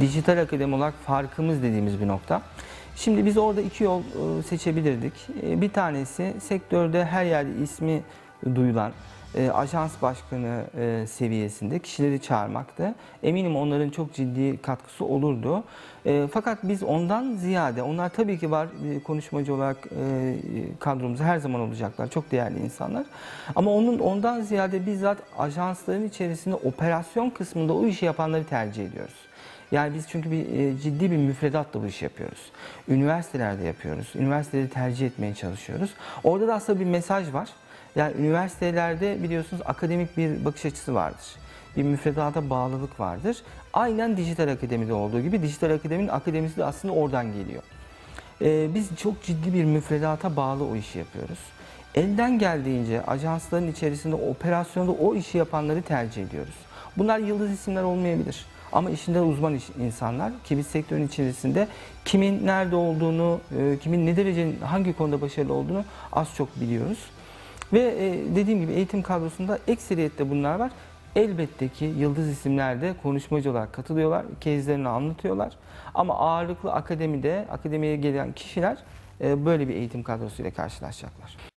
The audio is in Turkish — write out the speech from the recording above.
dijital akademi olarak farkımız dediğimiz bir nokta. Şimdi biz orada iki yol e, seçebilirdik. E, Bir tanesi sektörde her yerde ismi duyulan e, ajans başkanı e, seviyesinde kişileri çağırmaktı. Eminim onların çok ciddi katkısı olurdu. E, fakat biz ondan ziyade, onlar tabii ki var e, konuşmacı olarak e, kadromuzda her zaman olacaklar. Çok değerli insanlar. Ama onun ondan ziyade bizzat ajansların içerisinde operasyon kısmında o işi yapanları tercih ediyoruz. Yani biz çünkü bir e, ciddi bir müfredatla bu işi yapıyoruz. Üniversitelerde yapıyoruz. Üniversiteleri tercih etmeye çalışıyoruz. Orada da aslında bir mesaj var. Yani üniversitelerde biliyorsunuz akademik bir bakış açısı vardır. Bir müfredata bağlılık vardır. Aynen dijital akademide olduğu gibi dijital akademinin akademisi de aslında oradan geliyor. Ee, biz çok ciddi bir müfredata bağlı o işi yapıyoruz. Elden geldiğince ajansların içerisinde operasyonda o işi yapanları tercih ediyoruz. Bunlar yıldız isimler olmayabilir. Ama işinde uzman iş- insanlar ki biz sektörün içerisinde kimin nerede olduğunu, e, kimin ne derecenin hangi konuda başarılı olduğunu az çok biliyoruz. Ve e, dediğim gibi eğitim kadrosunda ekseriyette bunlar var. Elbette ki yıldız isimler de konuşmacı olarak katılıyorlar, kezlerini anlatıyorlar. Ama ağırlıklı akademide, akademiye gelen kişiler e, böyle bir eğitim kadrosuyla karşılaşacaklar.